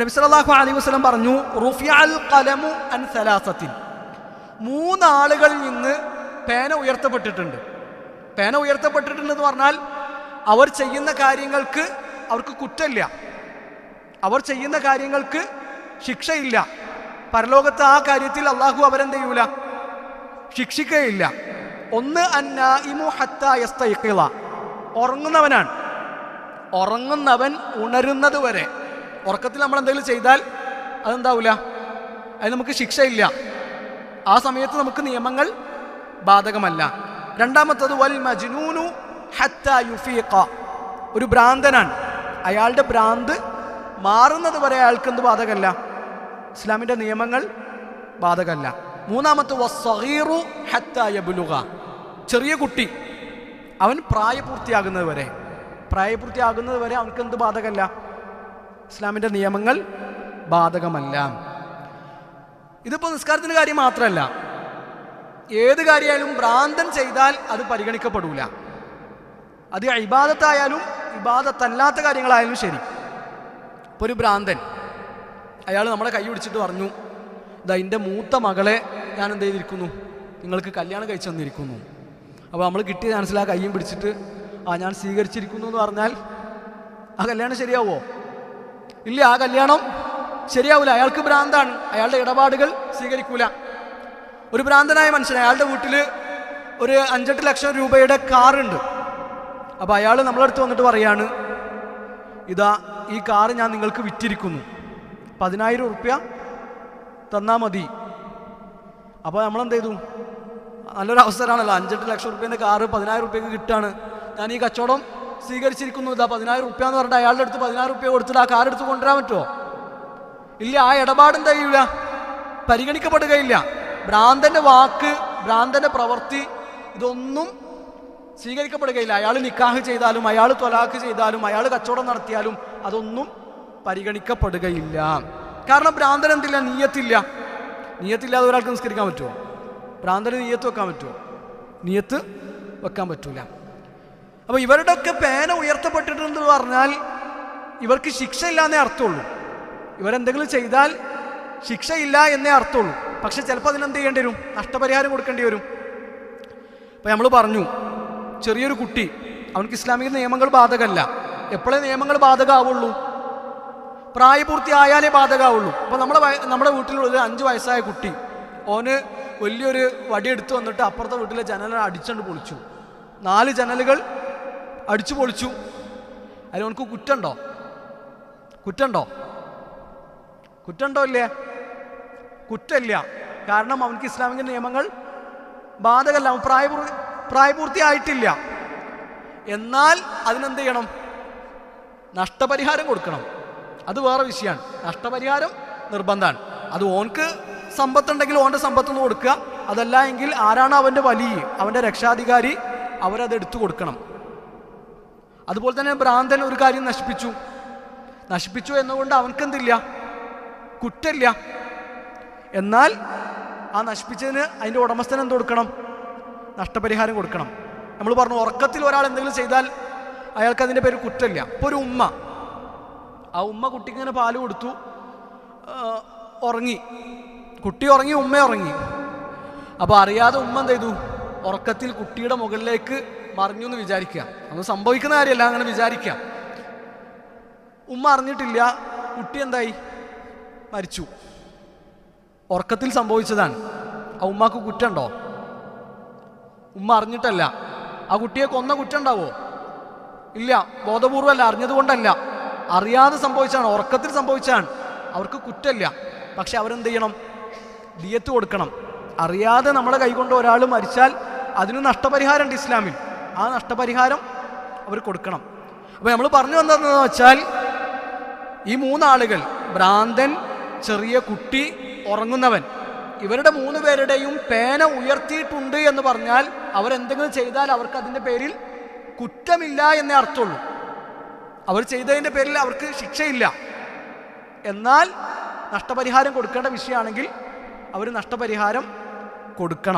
നബി സല്ലല്ലാഹു അലൈഹി വസല്ലം പറഞ്ഞു റുഫിയൽ ഖലമു അൻ സലാസത്തിൻ. മൂന്നാളുകളിൽ നിന്ന് പേന ഉയർത്തപ്പെട്ടിട്ടുണ്ട്. പേന ഉയർത്തപ്പെട്ടിട്ടുണ്ടെന്ന് പറഞ്ഞാൽ അവർ ചെയ്യുന്ന കാര്യങ്ങൾക്ക് അവർക്ക് കുറ്റമില്ല. അവർ ചെയ്യുന്ന കാര്യങ്ങൾക്ക് ശിക്ഷയില്ല. പരലോകത്ത് ആ കാര്യത്തിൽ അള്ളാഹു അവരെന്ത് ചെയ്യൂല? ശിക്ഷിക്കുകയില്ല. ഒന്ന് അന്നായിമു ഹത്ത ഉറങ്ങുന്നവനാണ്. ഉറങ്ങുന്നവൻ ഉണരുന്നത് വരെ. ഉറക്കത്തിൽ നമ്മൾ എന്തെങ്കിലും ചെയ്താൽ അതെന്താവില്ല അത് നമുക്ക് ശിക്ഷയില്ല. ആ സമയത്ത് നമുക്ക് നിയമങ്ങൾ ബാധകമല്ല. രണ്ടാമത്തത് വൽ മജ്നൂനു ഹത്ത യുഫീഖ. ഒരു ഭ്രാന്തനാണ്. അയാളുടെ ഭ്രാന്ത് മാറുന്നത് വരെ അയാൾക്ക് എന്ത് ബാധകമല്ല? ഇസ്ലാമിന്റെ നിയമങ്ങൾ ബാധകമല്ല. മൂന്നാമത്തെ വസ്സഗീറു ഹത്ത യബ്ലുഗ. ചെറിയ കുട്ടി. അവൻ പ്രായപൂർത്തിയാകുന്നത് വരെ. പ്രായപൂർത്തിയാകുന്നത് വരെ അവനക്ക് എന്ത് ബാധകമല്ല? ഇസ്ലാമിന്റെ നിയമങ്ങൾ ബാധകമല്ല. ഇതിപ്പോൾ നിസ്കാരത്തിന്റെ കാര്യം മാത്രമല്ല. ഏത് കാര്യമായാലും ഭ്രാന്തൻ ചെയ്താൽ അത് പരിഗണിക്കപ്പെടൂല. അത് ഇബാദത്തായാലും ഇബാദത്തല്ലാത്ത കാര്യങ്ങളായാലും ശരി. ഇപ്പോൾ ഒരു ഭ്രാന്തൻ അയാൾ നമ്മളെ കൈ പിടിച്ചിട്ട് പറഞ്ഞു ഇതാ എന്റെ മൂത്ത മകളെ ഞാൻ എന്ത് ചെയ്തിരിക്കുന്നു? നിങ്ങൾക്ക് കല്യാണം കഴിച്ചു തന്നിരിക്കുന്നു. അപ്പോൾ നമ്മൾ കിട്ടിയ ചാൻസിൽ ആ കയ്യും പിടിച്ചിട്ട് ആ ഞാൻ സ്വീകരിച്ചിരിക്കുന്നു എന്ന് പറഞ്ഞാൽ ആ കല്യാണം ശരിയാവോ? ഇല്ല ആ കല്യാണം ശരിയാവില്ല അയാൾക്ക് ഭ്രാന്താണ്. അയാളുടെ ഇടപാടുകൾ സ്വീകരിക്കൂല. ഒരു ഭ്രാന്തനായ മനുഷ്യൻ അയാളുടെ വീട്ടിൽ ഒരു അഞ്ചെട്ട് ലക്ഷം രൂപയുടെ കാറുണ്ട്. അപ്പോൾ അയാൾ നമ്മളടുത്ത് വന്നിട്ട് പറയാണ് ഇതാ ഈ കാറ് ഞാൻ നിങ്ങൾക്ക് വിറ്റിരിക്കുന്നു. പതിനായിരം ഉറുപ്യ തന്നാൽ മതി. അപ്പോൾ നമ്മളെന്ത് ചെയ്തു നല്ലൊരു അവസരമാണല്ലോ അഞ്ചെട്ട് ലക്ഷം റുപ്യേന്റെ കാറ് പതിനായിരം റുപ്യക്ക് കിട്ടുകയാണ് ഞാൻ ഈ കച്ചവടം സ്വീകരിച്ചിരിക്കുന്നു. ഇതാ പതിനായിരം റുപ്യ എന്ന് പറഞ്ഞിട്ട് അയാളുടെ അടുത്ത് പതിനായിരം റുപ്യ കൊടുത്തിട്ട് ആ കാർ എടുത്ത് കൊണ്ടുവരാൻ പറ്റുമോ? ഇല്ല ആ ഇടപാടും കഴിയൂല പരിഗണിക്കപ്പെടുകയില്ല. ഭ്രാന്തന്റെ വാക്ക് ഭ്രാന്തന്റെ പ്രവൃത്തി ഇതൊന്നും സ്വീകരിക്കപ്പെടുകയില്ല. അയാൾ നിക്കാഹ് ചെയ്താലും അയാൾ തൊലാഖ് ചെയ്താലും അയാൾ കച്ചവടം നടത്തിയാലും അതൊന്നും പരിഗണിക്കപ്പെടുകയില്ല. കാരണം ഭ്രാന്തൻ എന്തില്ല? നീയത്തില്ല. നീയത്തില്ലാതെ ഒരാൾക്ക് നിസ്കരിക്കാൻ പറ്റുമോ? ഭ്രാന്തന് നീയത്ത് വെക്കാൻ പറ്റുമോ? നീയത്ത് വെക്കാൻ പറ്റൂല. അപ്പോൾ ഇവരുടെ ഒക്കെ പേന ഉയർത്തപ്പെട്ടിട്ടുണ്ടെന്ന് പറഞ്ഞാൽ ഇവർക്ക് ശിക്ഷയില്ല എന്നേ അർത്ഥമുള്ളൂ. ഇവരെന്തെങ്കിലും ചെയ്താൽ ശിക്ഷയില്ല എന്നേ അർത്ഥമുള്ളൂ. പക്ഷെ ചിലപ്പോൾ അതിനെന്ത് ചെയ്യേണ്ടി വരും? നഷ്ടപരിഹാരം കൊടുക്കേണ്ടി വരും. അപ്പൊ നമ്മൾ പറഞ്ഞു ചെറിയൊരു കുട്ടി അവനക്ക് ഇസ്ലാമിക നിയമങ്ങൾ ബാധകമല്ല. എപ്പോഴേ നിയമങ്ങൾ ബാധകമാവുള്ളൂ? പ്രായപൂർത്തിയായാലേ ബാധകമാവുള്ളൂ. അപ്പോൾ നമ്മുടെ നമ്മുടെ വീട്ടിലുള്ള ഒരു അഞ്ച് വയസ്സായ കുട്ടി ഓന് വലിയൊരു വടിയെടുത്ത് വന്നിട്ട് അപ്പുറത്തെ വീട്ടിലെ ജനലിനെ അടിച്ചുകൊണ്ട് പൊളിച്ചു. നാല് ജനലുകൾ അടിച്ചു പൊളിച്ചു. അതിൽ അവനക്ക് കുറ്റമുണ്ടോ കുറ്റമുണ്ടോ കുറ്റുണ്ടോ ഇല്ലേ? കുറ്റമില്ല. കാരണം അവനക്ക് ഇസ്ലാമിക നിയമങ്ങൾ ബാധകല്ല. അവൻ പ്രായപൂർത്തി പ്രായപൂർത്തിയായിട്ടില്ല. എന്നാൽ അതിനെന്ത് ചെയ്യണം നഷ്ടപരിഹാരം കൊടുക്കണം. അത് വേറെ വിഷയമാണ് നഷ്ടപരിഹാരം നിർബന്ധമാണ്. അത് ഓൻക്ക് സമ്പത്തുണ്ടെങ്കിൽ ഓന്റെ സമ്പത്ത് കൊടുക്കുക. അതല്ല എങ്കിൽ ആരാണ് അവന്റെ വലിയ അവന്റെ രക്ഷാധികാരി അവരത് എടുത്തു കൊടുക്കണം. അതുപോലെ തന്നെ ഭ്രാന്തൻ ഒരു കാര്യം നശിപ്പിച്ചു. നശിപ്പിച്ചു എന്നുകൊണ്ട് അവൻക്കെന്തില്ല? കുറ്റമില്ല. എന്നാൽ ആ നശിപ്പിച്ചതിന് അതിന്റെ ഉടമസ്ഥൻ എന്ത് കൊടുക്കണം? നഷ്ടപരിഹാരം കൊടുക്കണം. നമ്മൾ പറഞ്ഞു ഉറക്കത്തിൽ ഒരാൾ എന്തെങ്കിലും ചെയ്താൽ അയാൾക്ക് അതിന്റെ പേര് കുറ്റമില്ല. ഇപ്പോൾ ഒരു ഉമ്മ. ആ ഉമ്മ കുട്ടിക്ക് ഇങ്ങനെ പാൽ കൊടുത്തു. ഉറങ്ങി. കുട്ടി ഉറങ്ങി ഉമ്മ ഉറങ്ങി. അപ്പോൾ അറിയാതെ ഉമ്മ എന്ത് ചെയ്തു? ഉറക്കത്തിൽ കുട്ടിയുടെ മുകളിലേക്ക് മറിഞ്ഞു എന്ന് വിചാരിക്കുക. അത് സംഭവിക്കുന്ന കാര്യമല്ല അങ്ങനെ വിചാരിക്കുക. ഉമ്മ അറിഞ്ഞിട്ടില്ല കുട്ടി എന്തായി? മരിച്ചു. ഉറക്കത്തിൽ സംഭവിച്ചതാണ്. ആ ഉമ്മാക്ക് കുറ്റമുണ്ടോ? ഉമ്മ അറിഞ്ഞിട്ടല്ല. ആ കുട്ടിയെ കൊന്ന കുറ്റമുണ്ടാവോ? ഇല്ല ബോധപൂർവമല്ല അറിഞ്ഞതുകൊണ്ടല്ല. അറിയാതെ സംഭവിച്ചാണ് ഉറക്കത്തിൽ സംഭവിച്ചാണ്. അവർക്ക് കുറ്റമില്ല. പക്ഷെ അവരെന്ത് ചെയ്യണം? ദിയത്ത് കൊടുക്കണം. അറിയാതെ നമ്മളെ കൈകൊണ്ട് ഒരാൾ മരിച്ചാൽ അതിന് നഷ്ടപരിഹാരമുണ്ട് ഇസ്ലാമിൽ. ആ നഷ്ടപരിഹാരം അവർ കൊടുക്കണം. അപ്പോൾ നമ്മൾ പറഞ്ഞു വന്നതെന്ന് വെച്ചാൽ ഈ മൂന്നാളുകൾ ഭ്രാന്തൻ ചെറിയ കുട്ടി ഉറങ്ങുന്നവൻ ഇവരുടെ മൂന്ന് പേരുടെയും പേന ഉയർത്തിയിട്ടുണ്ട് എന്ന് പറഞ്ഞാൽ അവരെന്തെങ്കിലും ചെയ്താൽ അവർക്ക് അതിന്റെ പേരിൽ കുറ്റമില്ല എന്നേ അർത്ഥമുള്ളൂ. അവർ ചെയ്തതിന്റെ പേരിൽ അവർക്ക് ശിക്ഷയില്ല. എന്നാൽ നഷ്ടപരിഹാരം കൊടുക്കേണ്ട വിഷയമാണെങ്കിൽ അവർ നഷ്ടപരിഹാരം കൊടുക്കണം.